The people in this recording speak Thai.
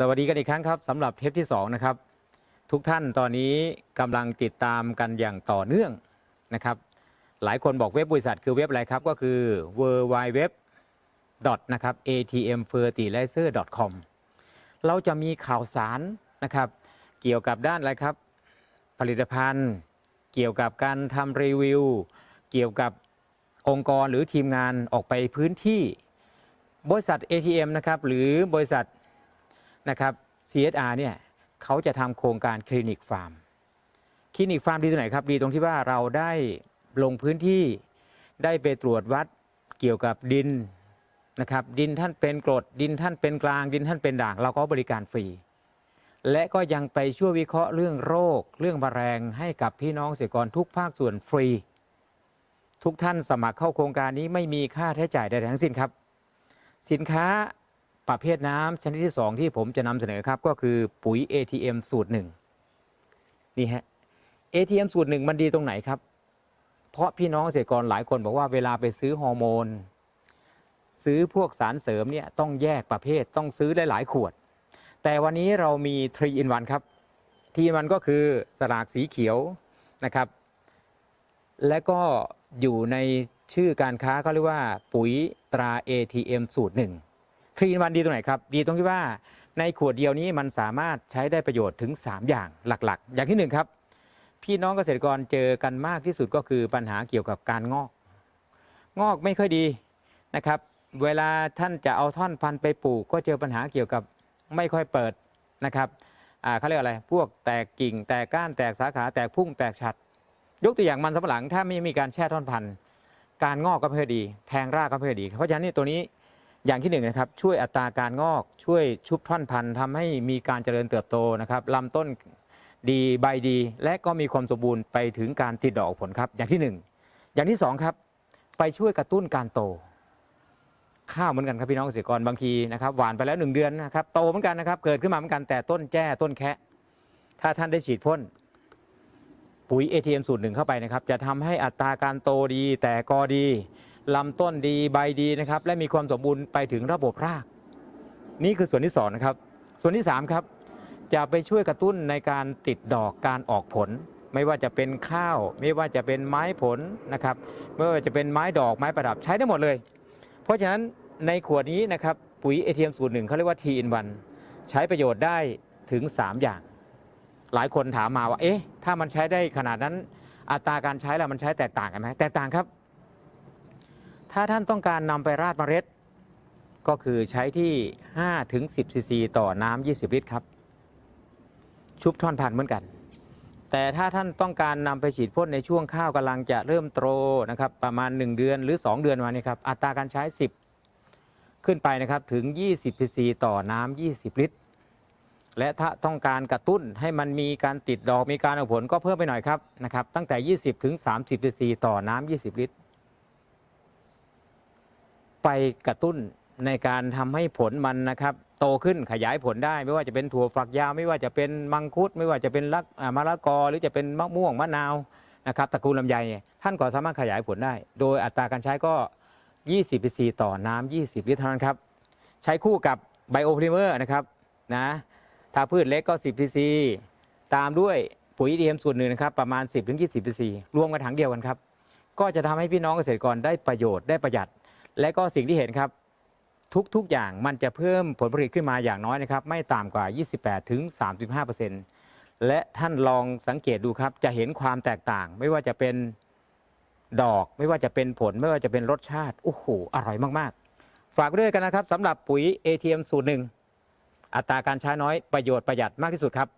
สวัสดีกันอีกครั้งครับสำหรับเทปที่2นะครับทุกท่านตอนนี้กำลังติดตามกันอย่างต่อเนื่องนะครับ หลายคนบอกเว็บบริษัทคือเว็บอะไรครับ ก็คือ w w w นะครับ atmfertilizer com เราจะมีข่าวสารนะครับ เกี่ยวกับด้านอะไรครับ ผลิตภัณฑ์ เกี่ยวกับการทำรีวิว เกี่ยวกับองค์กรหรือทีมงานออกไปพื้นที่ บริษัท ATM นะครับหรือบริษัท นะครับ CSR เนี่ยเขาจะทำโครงการคลินิกฟาร์มคลินิกฟาร์มดีตรงไหนครับดีตรงที่ว่าเราได้ลงพื้นที่ได้ไปตรวจวัดเกี่ยวกับดินนะครับ ดินท่านเป็นกรด ดินท่านเป็นกลาง ดินท่านเป็นด่าง เราก็บริการฟรี และก็ยังไปช่วยวิเคราะห์เรื่องโรค เรื่องแมลงให้กับพี่น้องเกษตรกรทุกภาคส่วนฟรี ทุกท่านสมัครเข้าโครงการนี้ไม่มีค่าใช้จ่ายใดๆทั้งสิ้นครับ สินค้า ประเภทน้ำชนิดที่2ที่ผมจะนำเสนอครับก็คือปุ๋ย ATM สูตรหนึ่งนี่ฮะ ATM สูตรหนึ่งมันดีตรงไหนครับ เพราะพี่น้องเกษตรกรหลายคนบอกว่าเวลาไปซื้อฮอร์โมน ซื้อพวกสารเสริมเนี่ยต้องแยกประเภทต้องซื้อหลายๆขวด แต่วันนี้เรามี 3 in 1 ครับ3 in 1ก็คือสลากสีเขียวนะครับ และก็อยู่ในชื่อการค้าเขาเรียกว่าปุ๋ยตรา ATM สูตรหนึ่ง ทรีนวันดีตรงไหนครับ ดีตรงที่ว่าในขวดเดียวนี้มันสามารถใช้ได้ประโยชน์ถึง 3 อย่างหลักๆ อย่างที่หนึ่งครับ พี่น้องเกษตรกรเจอกันมากที่สุดก็คือปัญหาเกี่ยวกับการงอก งอกไม่ค่อยดีนะครับ เวลาท่านจะเอาท่อนพันธุ์ไปปลูก ก็เจอปัญหาเกี่ยวกับไม่ค่อยเปิดนะครับเขาเรียกอะไร พวกแตกกิ่ง แตกก้าน แตกสาขา แตกพุ่ง แตกฉัด ยกตัวอย่างมันสำปะหลัง ถ้าไม่มีการแช่ท่อนพันธุ์ การงอกก็ไม่ค่อยดี แทงรากก็ไม่ค่อยดี เพราะฉะนั้นนี่ตัวนี้ อย่างที่หนึ่งนะครับช่วยอัตราการงอกช่วยชุบท่อนพันธุ์ทำให้มีการเจริญเติบโตนะครับลำต้นดีใบดี และก็มีความสมบูรณ์ไปถึงการติดดอกออกผลครับ อย่างที่หนึ่งอย่างที่สองครับ ไปช่วยกระตุ้นการโต ข้าวเหมือนกันครับพี่น้องเกษตรกรบางทีนะครับหวานไปแล้วหนึ่งเดือนนะครับโตเหมือนกันนะครับ เกิดขึ้นมาเหมือนกันแต่ต้นแจ้ต้นแคะ ถ้าท่านได้ฉีดพ่นปุ๋ย ATM สูตรหนึ่งเข้าไปนะครับ จะทำให้อัตราการโตดีแต่กอดี ลำต้นดีใบดีนะครับ และมีความสมบูรณ์ไปถึงระบบราก นี่คือส่วนที่สองนะครับ ส่วนที่สามครับจะไปช่วยกระตุ้นในการติดดอกการออกผล ไม่ว่าจะเป็นข้าว ไม่ว่าจะเป็นไม้ผลนะครับไม่ว่าจะเป็นไม้ดอกไม้ประดับใช้ได้หมดเลย เพราะฉะนั้นในขวดนี้นะครับปุ๋ย ATM สูตรหนึ่งเขาเรียกว่า T in 1ใช้ประโยชน์ได้ถึง 3 อย่าง หลายคนถามมาว่าเอ๊ะถ้ามันใช้ได้ขนาดนั้นอัตราการใช้ล้วมันใช้แตกต่างกันไหมแตกต่างครับ ถ้าท่านต้องการนำไปราดเมล็ด ก็คือใช้ที่ 5 ถึง 10 ซีซี ต่อน้ำ 20 ลิตรครับ ชุบท่อนพันธุ์เหมือนกัน แต่ถ้าท่านต้องการนำไปฉีดพ่นในช่วงข้าวกำลังจะเริ่มโตนะครับ ประมาณ 1 เดือนหรือ 2 เดือนมานี้ครับ อัตราการใช้ 10 ขึ้นไปนะครับ ถึง 20 ซีซี ต่อน้ำ 20 ลิตร และถ้าต้องการกระตุ้นให้มันมีการติดดอกมีการออกผลก็เพิ่มไปหน่อยครับนะครับ ตั้งแต่ 20 ถึง 30 ซีซี ต่อน้ำ 20 ลิตร ไปกระตุ้นในการทำให้ผลมันนะครับ โตขึ้นขยายผลได้ ไม่ว่าจะเป็นถั่วฝักยาว ไม่ว่าจะเป็นมังคุด ไม่ว่าจะเป็นลักมะละกอ หรือจะเป็นมะม่วงมะนาวนะครับตระกูลลำไยท่านก็สามารถขยายผลได้ โดยอัตราการใช้ก็ 20ซีซีต่อน้ำ20 ลิตรเท่านั้นครับ ใช้คู่กับไบโอพลิเมอร์นะครับนะถ้าพืชเล็กก็ 10ซีซีตามด้วยปุ๋ย EM ส่วนหนึ่งนะครับประมาณ 10-20ถึง20ซีรวมกันถังเดียวกันครับก็จะทำให้พี่น้องเกษตรกรได้ประโยชน์ได้ประหยัด และก็สิ่งที่เห็นครับทุกๆอย่างมันจะเพิ่มผลผลิตขึ้นมาอย่างน้อยนะครับ ไม่ต่ำกว่า 28ถึง35 และท่านลองสังเกตดูครับ จะเห็นความแตกต่าง ไม่ว่าจะเป็นดอก ไม่ว่าจะเป็นผล ไม่ว่าจะเป็นรสชาติ โอ้โห อร่อยมากๆ ฝากด้วยกันนะครับสำหรับปุ๋ย ATM สูตรหนึ่งอัตราการใช้น้อยประโยชน์ประหยัดมากที่สุดครับ